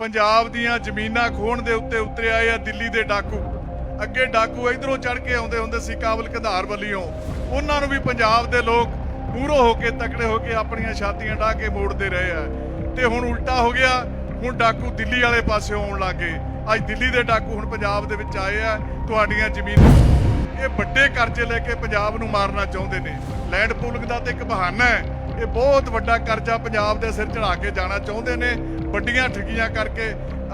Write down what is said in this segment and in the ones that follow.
ਪੰਜਾਬ ਦੀਆਂ ਜ਼ਮੀਨਾਂ ਖੋਣ ਦੇ ਉੱਤੇ ਉਤਰਿਆ ਆ ਦਿੱਲੀ ਦੇ ਡਾਕੂ। ਅੱਗੇ ਡਾਕੂ ਇਧਰੋਂ ਚੜ ਕੇ ਆਉਂਦੇ ਹੁੰਦੇ ਸੀ ਕਾਬਲ ਕਧਾਰ ਵੱਲੋਂ। ਉਹਨਾਂ ਨੂੰ ਵੀ ਪੰਜਾਬ ਦੇ ਲੋਕ ਮੂਹਰੋਂ ਹੋ ਕੇ ਤਕੜੇ ਹੋ ਕੇ ਆਪਣੀਆਂ ਛਾਤੀਆਂ ਢਾ ਕੇ ਮੋੜਦੇ ਰਹੇ ਆ। ਤੇ ਹੁਣ ਉਲਟਾ ਹੋ ਗਿਆ, ਹੁਣ ਡਾਕੂ ਦਿੱਲੀ ਵਾਲੇ ਪਾਸੇ ਆਉਣ ਲੱਗੇ ਅੱਜ ਦਿੱਲੀ ਦੇ ਡਾਕੂ ਹੁਣ ਪੰਜਾਬ ਦੇ ਵਿੱਚ ਆਏ ਆ, ਤੁਹਾਡੀਆਂ ਜ਼ਮੀਨਾਂ। ਇਹ ਵੱਡੇ ਕਰਜ਼ੇ ਲੈ ਕੇ ਪੰਜਾਬ ਨੂੰ ਮਾਰਨਾ ਚਾਹੁੰਦੇ ਨੇ। ਲੈਂਡ ਪੂਲਿੰਗ ਦਾ ਤੇ ਇੱਕ ਬਹਾਨਾ ਹੈ। ਇਹ ਬਹੁਤ ਵੱਡਾ ਕਰਜ਼ਾ ਪੰਜਾਬ ਦੇ ਸਿਰ ਚੜਾ ਕੇ ਜਾਣਾ ਚਾਹੁੰਦੇ ਨੇ। ਵੱਡੀਆਂ ਠੱਗੀਆਂ ਕਰਕੇ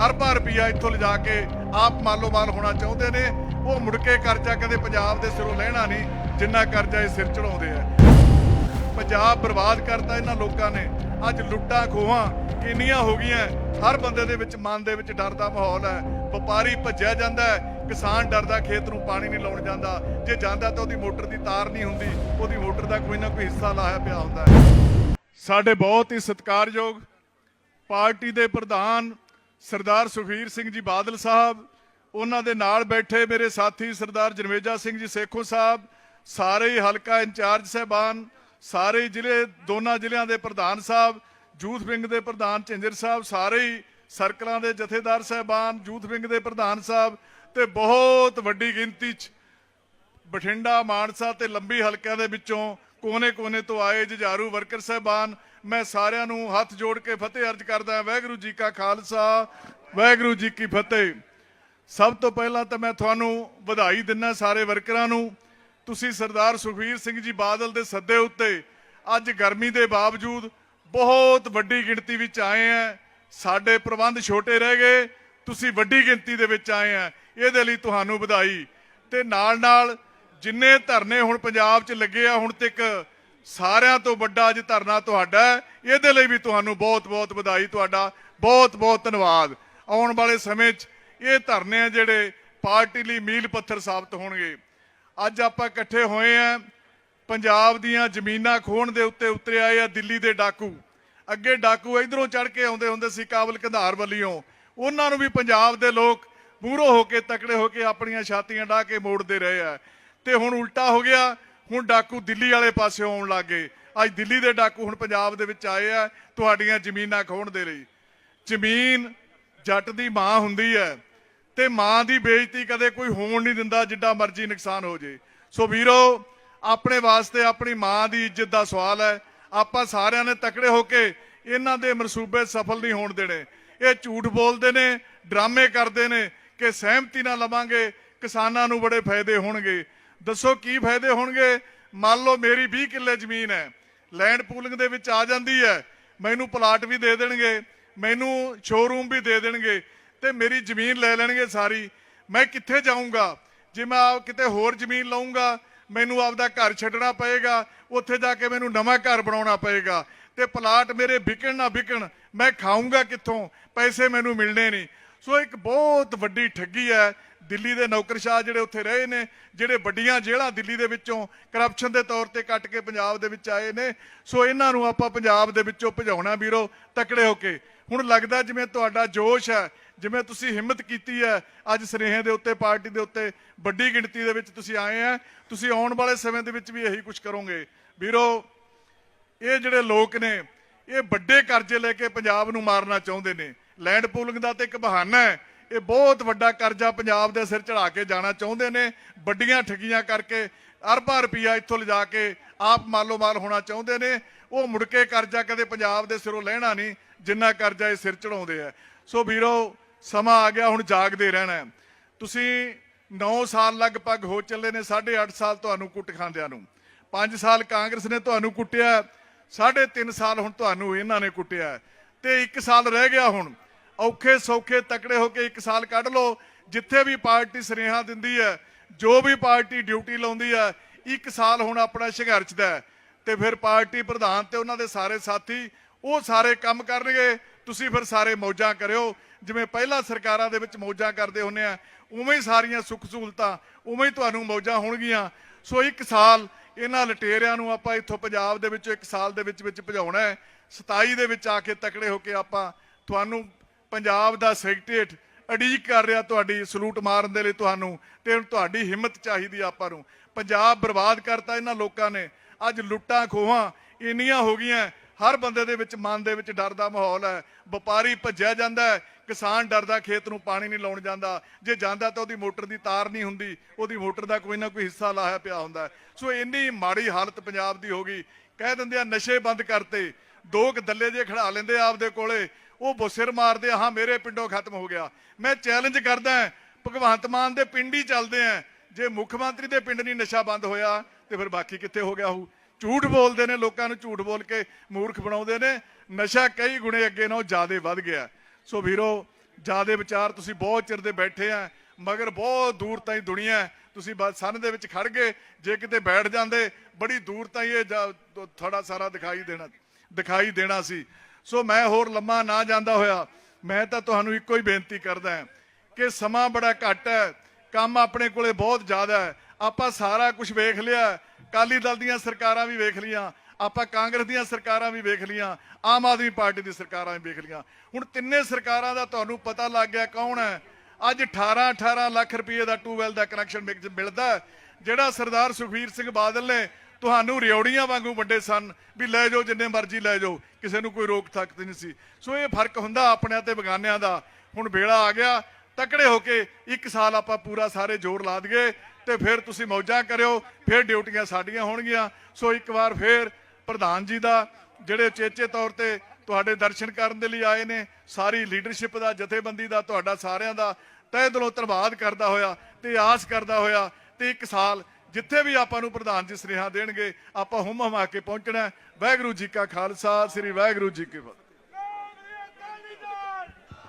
ਅਰਬਾਂ ਰੁਪਈਆ ਇੱਥੋਂ ਲਿਜਾ ਕੇ ਆਪ ਮਾਲੋ ਮਾਲ ਹੋਣਾ ਚਾਹੁੰਦੇ ਨੇ। ਉਹ ਮੁੜ ਕੇ ਕਰਜ਼ਾ ਕਦੇ ਪੰਜਾਬ ਦੇ ਸਿਰੋਂ ਲੈਣਾ ਨਹੀਂ, ਜਿੰਨਾ ਕਰਜ਼ਾ ਇਹ ਸਿਰ ਚੜਾਉਂਦੇ ਆ। ਪੰਜਾਬ ਬਰਬਾਦ ਕਰਤਾ ਇਹਨਾਂ ਲੋਕਾਂ ਨੇ। ਅੱਜ ਲੁੱਟਾਂ ਖੋਹਾਂ ਕਿੰਨੀਆਂ ਹੋ ਗਈਆਂ। ਹਰ ਬੰਦੇ ਦੇ ਵਿੱਚ ਮਨ ਦੇ ਵਿੱਚ ਡਰ ਦਾ ਮਾਹੌਲ ਹੈ। ਵਪਾਰੀ ਭੱਜਿਆ ਜਾਂਦਾ ਹੈ। ਕਿਸਾਨ ਡਰਦਾ ਖੇਤ ਨੂੰ ਪਾਣੀ ਨਹੀਂ ਲਾਉਣ ਜਾਂਦਾ। ਜੇ ਜਾਂਦਾ ਤਾਂ ਉਹਦੀ ਮੋਟਰ ਦੀ ਤਾਰ ਨਹੀਂ ਹੁੰਦੀ। ਉਹਦੀ ਮੋਟਰ ਦਾ ਕੋਈ ਨਾ ਕੋਈ ਹਿੱਸਾ ਲਾਇਆ ਪਿਆ ਹੁੰਦਾ ਹੈ। ਸਾਡੇ ਬਹੁਤ ਹੀ ਸਤਿਕਾਰਯੋਗ ਪਾਰਟੀ ਦੇ ਪ੍ਰਧਾਨ ਸਰਦਾਰ ਸੁਖਬੀਰ ਸਿੰਘ ਜੀ ਬਾਦਲ ਸਾਹਿਬ, ਉਹਨਾਂ ਦੇ ਨਾਲ ਬੈਠੇ ਮੇਰੇ ਸਾਥੀ ਸਰਦਾਰ ਜਨਵੇਜਾ ਸਿੰਘ ਜੀ ਸੇਖੋ ਸਾਹਿਬ, ਸਾਰੇ ਹੀ ਹਲਕਾ ਇੰਚਾਰਜ ਸਹਿਬਾਨ, ਸਾਰੇ ਹੀ ਜ਼ਿਲ੍ਹੇ, ਦੋਨਾਂ ਜ਼ਿਲ੍ਹਿਆਂ ਦੇ ਪ੍ਰਧਾਨ ਸਾਹਿਬ ਯੂਥ ਵਿੰਗ ਦੇ ਪ੍ਰਧਾਨ ਝਿੰਜਰ ਸਾਹਿਬ, ਸਾਰੇ ਹੀ ਸਰਕਲਾਂ ਦੇ ਜਥੇਦਾਰ ਸਹਿਬਾਨ ਯੂਥ ਵਿੰਗ ਦੇ ਪ੍ਰਧਾਨ ਸਾਹਿਬ ਤੇ ਬਹੁਤ ਵੱਡੀ ਗਿਣਤੀ 'ਚ ਬਠਿੰਡਾ, ਮਾਨਸਾ ਤੇ ਲੰਬੀ ਹਲਕਿਆਂ ਦੇ ਵਿੱਚੋਂ ਕੋਨੇ-ਕੋਨੇ ਤੋਂ ਆਏ ਜੁਝਾਰੂ ਵਰਕਰ ਸਹਿਬਾਨ ਮੈਂ ਸਾਰਿਆਂ ਨੂੰ ਹੱਥ ਜੋੜ ਕੇ ਫਤਿਹ ਅਰਜ ਕਰਦਾ ਹਾਂ, ਵਾਹਿਗੁਰੂ ਜੀ ਕਾ ਖਾਲਸਾ, ਵਾਹਿਗੁਰੂ ਜੀ ਕੀ ਫਤਿਹ। ਸਭ ਤੋਂ ਪਹਿਲਾਂ ਤਾਂ ਮੈਂ ਤੁਹਾਨੂੰ ਵਧਾਈ ਦਿੰਦਾ ਸਾਰੇ ਵਰਕਰਾਂ ਨੂੰ। ਤੁਸੀਂ ਸਰਦਾਰ ਸੁਖਬੀਰ ਸਿੰਘ ਜੀ ਬਾਦਲ ਦੇ ਸੱਦੇ ਉੱਤੇ ਅੱਜ ਗਰਮੀ ਦੇ ਬਾਵਜੂਦ ਬਹੁਤ ਵੱਡੀ ਗਿਣਤੀ ਵਿੱਚ ਆਏ ਆ। ਸਾਡੇ ਪ੍ਰਬੰਧ ਛੋਟੇ ਰਹਿ ਗਏ, ਤੁਸੀਂ ਵੱਡੀ ਗਿਣਤੀ ਦੇ ਵਿੱਚ ਆਏ ਆ। ਇਹਦੇ ਲਈ ਤੁਹਾਨੂੰ ਵਧਾਈ। ਤੇ ਨਾਲ ਨਾਲ ਜਿੰਨੇ ਧਰਨੇ ਹੁਣ ਪੰਜਾਬ 'ਚ ਲੱਗੇ ਆ, ਹੁਣ ਤੱਕ ਸਾਰਿਆਂ ਤੋਂ ਵੱਡਾ ਅੱਜ ਧਰਨਾ ਤੁਹਾਡਾ ਹੈ। ਇਹਦੇ ਲਈ ਵੀ ਤੁਹਾਨੂੰ ਬਹੁਤ-ਬਹੁਤ ਵਧਾਈ ਤੁਹਾਡਾ। ਬਹੁਤ-ਬਹੁਤ ਧੰਨਵਾਦ। ਆਉਣ ਵਾਲੇ ਸਮੇਂ 'ਚ ਇਹ ਧਰਨੇ ਆ ਜਿਹੜੇ ਪਾਰਟੀ ਲਈ ਮੀਲ ਪੱਥਰ ਸਾਬਤ ਹੋਣਗੇ। ਅੱਜ ਆਪਾਂ ਇਕੱਠੇ ਹੋਏ ਆ। ਪੰਜਾਬ ਦੀਆਂ ਜ਼ਮੀਨਾਂ ਖੋਣ ਦੇ ਉੱਤੇ ਉਤਰੇ ਆਏ ਆ ਦਿੱਲੀ ਦੇ ਡਾਕੂ। ਅੱਗੇ ਡਾਕੂ ਇਧਰੋਂ ਚੜ ਕੇ ਆਉਂਦੇ ਹੁੰਦੇ ਸੀ ਕਾਬਲ ਕੰਧਾਰ ਵੱਲੋਂ। ਉਹਨਾਂ ਨੂੰ ਵੀ ਪੰਜਾਬ ਦੇ ਲੋਕ ਮੂਹਰੋਂ ਹੋ ਕੇ ਤਕੜੇ ਹੋ ਕੇ ਆਪਣੀਆਂ ਛਾਤੀਆਂ ਢਾ ਕੇ ਮੋੜਦੇ ਰਹੇ ਆ। ਤੇ ਹੁਣ ਉਲਟਾ ਹੋ ਗਿਆ। ਹੁਣ ਡਾਕੂ ਦਿੱਲੀ ਵਾਲੇ ਪਾਸੇ ਆਉਣ ਲੱਗੇ ਅੱਜ ਦਿੱਲੀ ਦੇ ਡਾਕੂ ਹੁਣ ਪੰਜਾਬ ਦੇ ਵਿੱਚ ਆਏ ਆ ਤੁਹਾਡੀਆਂ ਜ਼ਮੀਨਾਂ ਖੋਣ ਦੇ ਲਈ। ਜ਼ਮੀਨ ਜੱਟ ਦੀ ਮਾਂ ਹੁੰਦੀ ਹੈ ਤੇ ਮਾਂ ਦੀ ਬੇਇੱਜ਼ਤੀ ਕਦੇ ਕੋਈ ਹੋਣ ਨਹੀਂ ਦਿੰਦਾ ਜਿੱਡਾ ਮਰਜ਼ੀ ਨੁਕਸਾਨ ਹੋ ਜੇ। ਸੋ ਵੀਰੋ, ਆਪਣੇ ਵਾਸਤੇ ਆਪਣੀ ਮਾਂ ਦੀ ਇੱਜ਼ਤ ਦਾ ਸਵਾਲ ਹੈ। ਆਪਾਂ ਸਾਰਿਆਂ ਨੇ ਤਕੜੇ ਹੋ ਕੇ ਇਹਨਾਂ ਦੇ ਮਨਸੂਬੇ ਸਫਲ ਨਹੀਂ ਹੋਣ ਦੇਣੇ। ਇਹ ਝੂਠ ਬੋਲਦੇ ਨੇ, ਡਰਾਮੇ ਕਰਦੇ ਨੇ ਕਿ ਸਹਿਮਤੀ ਨਾਲ ਲਵਾਂਗੇ, ਕਿਸਾਨਾਂ ਨੂੰ ਬੜੇ ਫਾਇਦੇ ਹੋਣਗੇ। ਦੱਸੋ ਕੀ ਫਾਇਦੇ ਹੋਣਗੇ? ਮੰਨ ਲਓ ਮੇਰੀ 20 ਕਿੱਲੇ ਜ਼ਮੀਨ ਹੈ ਲੈਂਡ ਪੂਲਿੰਗ ਦੇ ਵਿੱਚ ਆ ਜਾਂਦੀ ਹੈ, ਮੈਨੂੰ ਪਲਾਟ ਵੀ ਦੇ ਦੇਣਗੇ, ਮੈਨੂੰ ਸ਼ੋਰੂਮ ਵੀ ਦੇ ਦੇਣਗੇ ਤੇ ਮੇਰੀ ਜ਼ਮੀਨ ਲੈ ਲੈਣਗੇ ਸਾਰੀ। ਮੈਂ ਕਿੱਥੇ ਜਾਊਂਗਾ? ਜੇ ਮੈਂ ਆਪ ਕਿਤੇ ਹੋਰ ਜ਼ਮੀਨ ਲਵਾਂਗਾ ਮੈਨੂੰ ਆਪਦਾ ਘਰ ਛੱਡਣਾ ਪਏਗਾ, ਉੱਥੇ ਜਾ ਕੇ ਮੈਨੂੰ ਨਵਾਂ ਘਰ ਬਣਾਉਣਾ ਪਏਗਾ ਤੇ ਪਲਾਟ ਮੇਰੇ ਵਿਕਣ ਨਾ ਵਿਕਣ ਮੈਂ ਖਾਊਂਗਾ ਕਿੱਥੋਂ? ਪੈਸੇ ਮੈਨੂੰ ਮਿਲਣੇ ਨਹੀਂ। ਸੋ ਇੱਕ ਬਹੁਤ ਵੱਡੀ ਠੱਗੀ ਹੈ ਦਿੱਲੀ ਦੇ ਨੌਕਰਸ਼ਾਹ ਜਿਹੜੇ ਉੱਥੇ ਰਹੇ ਨੇ, ਜਿਹੜੇ ਵੱਡੀਆਂ ਜੇਲ੍ਹਾਂ ਦਿੱਲੀ ਦੇ ਵਿੱਚੋਂ ਕਰਪਸ਼ਨ ਦੇ ਤੌਰ ਤੇ ਕੱਟ ਕੇ ਪੰਜਾਬ ਦੇ ਵਿੱਚ ਆਏ ਨੇ। ਸੋ ਇਹਨਾਂ ਨੂੰ ਆਪਾਂ ਪੰਜਾਬ ਦੇ ਵਿੱਚੋਂ ਭਜਾਉਣਾ ਵੀਰੋ, ਤਕੜੇ ਹੋ ਕੇ। ਹੁਣ ਲੱਗਦਾ ਜਿਵੇਂ ਤੁਹਾਡਾ ਜੋਸ਼ ਹੈ, ਜਿਵੇਂ ਤੁਸੀਂ ਹਿੰਮਤ ਕੀਤੀ ਹੈ, ਅੱਜ ਸਨੇਹ ਦੇ ਉੱਤੇ, ਪਾਰਟੀ ਦੇ ਉੱਤੇ ਵੱਡੀ ਗਿਣਤੀ ਦੇ ਵਿੱਚ ਤੁਸੀਂ ਆਏ ਆ ਤੁਸੀਂ ਆਉਣ ਵਾਲੇ ਸਮੇਂ ਦੇ ਵਿੱਚ ਵੀ ਇਹੀ ਕੁਝ ਕਰੋਗੇ। ਵੀਰੋ, ਇਹ ਜਿਹੜੇ ਲੋਕ ਨੇ, ਇਹ ਵੱਡੇ ਕਰਜ਼ੇ ਲੈ ਕੇ ਪੰਜਾਬ ਨੂੰ ਮਾਰਨਾ ਚਾਹੁੰਦੇ ਨੇ। ਲੈਂਡ ਪੂਲਿੰਗ ਦਾ ਤੇ ਇੱਕ ਬਹਾਨਾ ਹੈ। ਇਹ ਬਹੁਤ ਵੱਡਾ ਕਰਜ਼ਾ ਪੰਜਾਬ ਦੇ ਸਿਰ ਚੜਾ ਕੇ ਜਾਣਾ ਚਾਹੁੰਦੇ ਨੇ। ਵੱਡੀਆਂ ਠੱਗੀਆਂ ਕਰਕੇ ਅਰਬਾਂ ਰੁਪਈਆ ਇੱਥੋਂ ਲਿਜਾ ਕੇ ਆਪ ਮਾਲੋ ਮਾਲ ਹੋਣਾ ਚਾਹੁੰਦੇ ਨੇ। ਉਹ ਮੁੜ ਕੇ ਕਰਜ਼ਾ ਕਦੇ ਪੰਜਾਬ ਦੇ ਸਿਰੋਂ ਲੈਣਾ ਨਹੀਂ, ਜਿੰਨਾ ਕਰਜ਼ਾ ਇਹ ਸਿਰ ਚੜਾਉਂਦੇ ਆ। ਸੋ ਵੀਰੋ, ਸਮਾਂ ਆ ਗਿਆ, ਹੁਣ ਜਾਗਦੇ ਰਹਿਣਾ ਤੁਸੀਂ 9 ਸਾਲ ਲਗਭਗ ਹੋ ਚੱਲੇ ਨੇ 8.5 ਸਾਲ ਤੁਹਾਨੂੰ ਕੁੱਟ ਖਾਂਦਿਆਂ ਨੂੰ। 5 ਸਾਲ ਕਾਂਗਰਸ ਨੇ ਤੁਹਾਨੂੰ ਕੁੱਟਿਆ, ਸਾਢੇ 3 ਸਾਲ ਹੁਣ ਤੁਹਾਨੂੰ ਇਹਨਾਂ ਨੇ ਕੁੱਟਿਆ। ਤੇ 1 ਸਾਲ ਰਹਿ ਗਿਆ ਹੁਣ। ਔਖੇ ਸੌਖੇ ਤਕੜੇ ਹੋ ਕੇ 1 ਸਾਲ ਕੱਢ ਲਓ, ਜਿੱਥੇ ਵੀ ਪਾਰਟੀ ਸੁਨੇਹਾ ਦਿੰਦੀ ਹੈ, ਜੋ ਵੀ ਪਾਰਟੀ ਡਿਊਟੀ ਲਾਉਂਦੀ ਹੈ 1 ਸਾਲ ਹੁਣ ਆਪਣਾ ਸੰਘਰਸ਼ ਦਾ ਹੈ। ਤੇ ਫਿਰ ਪਾਰਟੀ ਪ੍ਰਧਾਨ ਤੇ ਉਹਨਾਂ ਦੇ ਸਾਰੇ ਸਾਥੀ, ਉਹ ਸਾਰੇ ਕੰਮ ਕਰਨਗੇ, ਤੁਸੀਂ ਫਿਰ ਸਾਰੇ ਮੌਜਾਂ ਕਰਿਓ। ਜਿਵੇਂ ਪਹਿਲਾਂ ਸਰਕਾਰਾਂ ਦੇ ਵਿੱਚ ਮੌਜਾਂ ਕਰਦੇ ਹੁੰਨੇ ਆ, ਉਵੇਂ ਹੀ ਸਾਰੀਆਂ ਸੁੱਖ ਸਹੂਲਤਾਂ, ਉਵੇਂ ਹੀ ਤੁਹਾਨੂੰ ਮੌਜਾਂ ਹੋਣਗੀਆਂ। ਸੋ ਇੱਕ ਸਾਲ ਇਹਨਾਂ ਲਟੇਰਿਆਂ ਨੂੰ ਆਪਾਂ ਇੱਥੋਂ ਪੰਜਾਬ ਦੇ ਵਿੱਚੋਂ ਇੱਕ ਸਾਲ ਦੇ ਵਿੱਚ ਵਿੱਚ ਭਜਾਉਣਾ ਹੈ। 27 ਦੇ ਵਿੱਚ ਆ ਕੇ ਤਕੜੇ ਹੋ ਕੇ ਆਪਾਂ ਤੁਹਾਨੂੰ ਪੰਜਾਬ ਦਾ ਸੈਕਟਰੀਏਟ ਅਡੀਕ ਕਰ ਰਿਹਾ ਤੁਹਾਡੀ ਸਲੂਟ ਮਾਰਨ ਦੇ ਲਈ ਤੁਹਾਨੂੰ ਤੇ ਹੁਣ ਤੁਹਾਡੀ ਹਿੰਮਤ ਚਾਹੀਦੀ ਆਪਾਂ ਨੂੰ। ਪੰਜਾਬ ਬਰਬਾਦ ਕਰਤਾ ਇਹਨਾਂ ਲੋਕਾਂ ਨੇ। ਅੱਜ ਲੁੱਟਾਂ ਖੋਹਾਂ ਇੰਨੀਆਂ ਹੋ ਗਈਆਂ। ਹਰ ਬੰਦੇ ਦੇ ਵਿੱਚ ਮਨ ਦੇ ਵਿੱਚ ਡਰ ਦਾ ਮਾਹੌਲ ਹੈ। ਵਪਾਰੀ ਭੱਜਿਆ ਜਾਂਦਾ ਹੈ। ਕਿਸਾਨ ਡਰਦਾ ਖੇਤ ਨੂੰ ਪਾਣੀ ਨਹੀਂ ਲਾਉਣ ਜਾਂਦਾ। ਜੇ ਜਾਂਦਾ ਤਾਂ ਉਹਦੀ ਮੋਟਰ ਦੀ ਤਾਰ ਨਹੀਂ ਹੁੰਦੀ। ਉਹਦੀ ਮੋਟਰ ਦਾ ਕੋਈ ਨਾ ਕੋਈ ਹਿੱਸਾ ਲਾਇਆ ਪਿਆ ਹੁੰਦਾ ਸੋ ਇੰਨੀ ਮਾੜੀ ਹਾਲਤ ਪੰਜਾਬ ਦੀ ਹੋ ਗਈ। ਕਹਿ ਦਿੰਦੇ ਆ ਨਸ਼ੇ ਬੰਦ ਕਰਤੇ। ਦੋ ਕ ਦੱਲੇ ਜੇ ਖੜਾ ਲੈਂਦੇ ਆਪਦੇ ਕੋਲੇ। ਉਹ ਬੁਸਿਰ ਮਾਰਦੇ ਆ, ਹਾਂ ਮੇਰੇ ਪਿੰਡੋਂ ਖਤਮ ਹੋ ਗਿਆ। ਮੈਂ ਚੈਲੰਜ ਕਰਦਾ ਭਗਵੰਤ ਮਾਨ ਦੇ ਪਿੰਡ ਹੀ ਚੱਲਦੇ ਆ। ਜੇ ਮੁੱਖ ਮੰਤਰੀ ਦੇ ਪਿੰਡ ਨਹੀਂ ਨਸ਼ਾ ਬੰਦ ਹੋਇਆ ਤੇ ਫਿਰ ਬਾਕੀ ਕਿੱਥੇ ਹੋ ਗਿਆ ਹੋਊ? ਝੂਠ ਬੋਲਦੇ ਨੇ ਲੋਕਾਂ ਨੂੰ ਝੂਠ ਬੋਲ ਕੇ ਮੂਰਖ ਬਣਾਉਂਦੇ ਨੇ। ਨਸ਼ਾ ਕਈ ਗੁਣੇ ਅੱਗੇ ਨਾਲੋਂ ਜ਼ਿਆਦਾ ਵੱਧ ਗਿਆ। ਸੋ ਵੀਰੋ ਜਿਆਦੇ ਵਿਚਾਰ ਤੁਸੀਂ ਬਹੁਤ ਚਿਰ ਦੇ ਬੈਠੇ ਆ ਮਗਰ ਬਹੁਤ ਦੂਰ ਤਾਈਂ ਦੁਨੀਆ ਤੁਸੀਂ ਬਸ ਸੰਨ ਦੇ ਵਿੱਚ ਖੜ ਗਏ ਜੇ ਕਿਤੇ ਬੈਠ ਜਾਂਦੇ ਬੜੀ ਦੂਰ ਤਾਈਂ ਇਹ ਜਾ- ਥੋੜਾ ਸਾਰਾ ਦਿਖਾਈ ਦੇਣਾ ਦਿਖਾਈ ਦੇਣਾ ਸੀ। ਸੋ ਮੈਂ ਹੋਰ ਲੰਮਾ ਨਾ ਜਾਂਦਾ ਹੋਇਆ, ਮੈਂ ਤਾਂ ਤੁਹਾਨੂੰ ਇੱਕੋ ਹੀ ਬੇਨਤੀ ਕਰਦਾ ਹਾਂ ਕਿ ਸਮਾਂ ਬੜਾ ਘੱਟ ਹੈ, ਕੰਮ ਆਪਣੇ ਕੋਲੇ ਬਹੁਤ ਜ਼ਿਆਦਾ ਹੈ, ਆਪਾਂ ਸਾਰਾ ਕੁਝ ਵੇਖ ਲਿਆ ਕਾਲੀ ਦਲ ਦੀਆਂ ਸਰਕਾਰਾਂ ਵੀ ਵੇਖ ਲੀਆਂ ਆਪਾਂ ਕਾਂਗਰਸ ਦੀਆਂ ਸਰਕਾਰਾਂ ਵੀ ਵੇਖ ਲੀਆਂ ਆਮ ਆਦਮੀ ਪਾਰਟੀ ਦੀ ਸਰਕਾਰਾਂ ਵੀ ਵੇਖ ਲੀਆਂ ਹੁਣ ਤਿੰਨੇ ਸਰਕਾਰਾਂ ਦਾ ਤੁਹਾਨੂੰ ਪਤਾ ਲੱਗ ਗਿਆ ਕੌਣ ਹੈ? ਅੱਜ 18 18 ਲੱਖ ਰੁਪਏ ਦਾ ਟੂਵੈਲ ਦਾ ਕਨੈਕਸ਼ਨ ਮਿਲਦਾ ਜਿਹੜਾ ਸਰਦਾਰ ਸੁਖਬੀਰ ਸਿੰਘ ਬਾਦਲ ਨੇ ਤੁਹਾਨੂੰ ਰਿਉੜੀਆਂ ਵਾਂਗੂ ਵੱਡੇ ਸਨ ਵੀ ਲੈ ਜਾਓ, ਜਿੰਨੇ ਮਰਜ਼ੀ ਲੈ ਜਾਓ, ਕਿਸੇ ਨੂੰ ਕੋਈ ਰੋਕ ਤੱਕ ਨਹੀਂ ਸੀ। ਸੋ ਇਹ ਫ਼ਰਕ ਹੁੰਦਾ ਆਪਣਿਆਂ ਤੇ ਬਗਾਨਿਆਂ ਦਾ। ਹੁਣ ਵੇਲਾ ਆ ਗਿਆ, ਤਕੜੇ ਹੋ ਕੇ ਇੱਕ ਸਾਲ ਆਪਾਂ ਪੂਰਾ ਸਾਰੇ ਜ਼ੋਰ ਲਾ ਦਈਏ ਤੇ ਫਿਰ ਤੁਸੀਂ ਮੌਜਾਂ ਕਰਿਓ, ਫਿਰ ਡਿਊਟੀਆਂ ਸਾਡੀਆਂ ਹੋਣਗੀਆਂ। ਸੋ ਇੱਕ ਵਾਰ ਫਿਰ ਪ੍ਰਧਾਨ ਜੀ ਦਾ, ਜਿਹੜੇ ਚੇਚੇ ਤੌਰ ਤੇ ਤੁਹਾਡੇ ਦਰਸ਼ਨ ਕਰਨ ਦੇ ਲਈ ਆਏ ਨੇ, ਸਾਰੀ ਲੀਡਰਸ਼ਿਪ ਦਾ, ਜਥੇਬੰਦੀ ਦਾ, ਤੁਹਾਡਾ ਸਾਰਿਆਂ ਦਾ ਤਹਿ ਦਿਲੋਂ ਧੰਨਵਾਦ ਕਰਦਾ ਹੋਇਆ ਤੇ ਆਸ ਕਰਦਾ ਹੋਇਆ ਤੇ ਇੱਕ ਸਾਲ ਜਿੱਥੇ ਵੀ ਆਪਾਂ ਨੂੰ ਪ੍ਰਧਾਨ ਜੀ ਸੁਨੇਹਾ ਦੇਣਗੇ, ਆਪਾਂ ਹੁਮ ਹਮਾ ਕੇ ਪਹੁੰਚਣਾ ਵਾਹਿਗੁਰੂ ਜੀ ਕਾ ਖਾਲਸਾ, ਸ੍ਰੀ ਵਾਹਿਗੁਰੂ ਜੀ ਕੀ ਫਤਿਹ।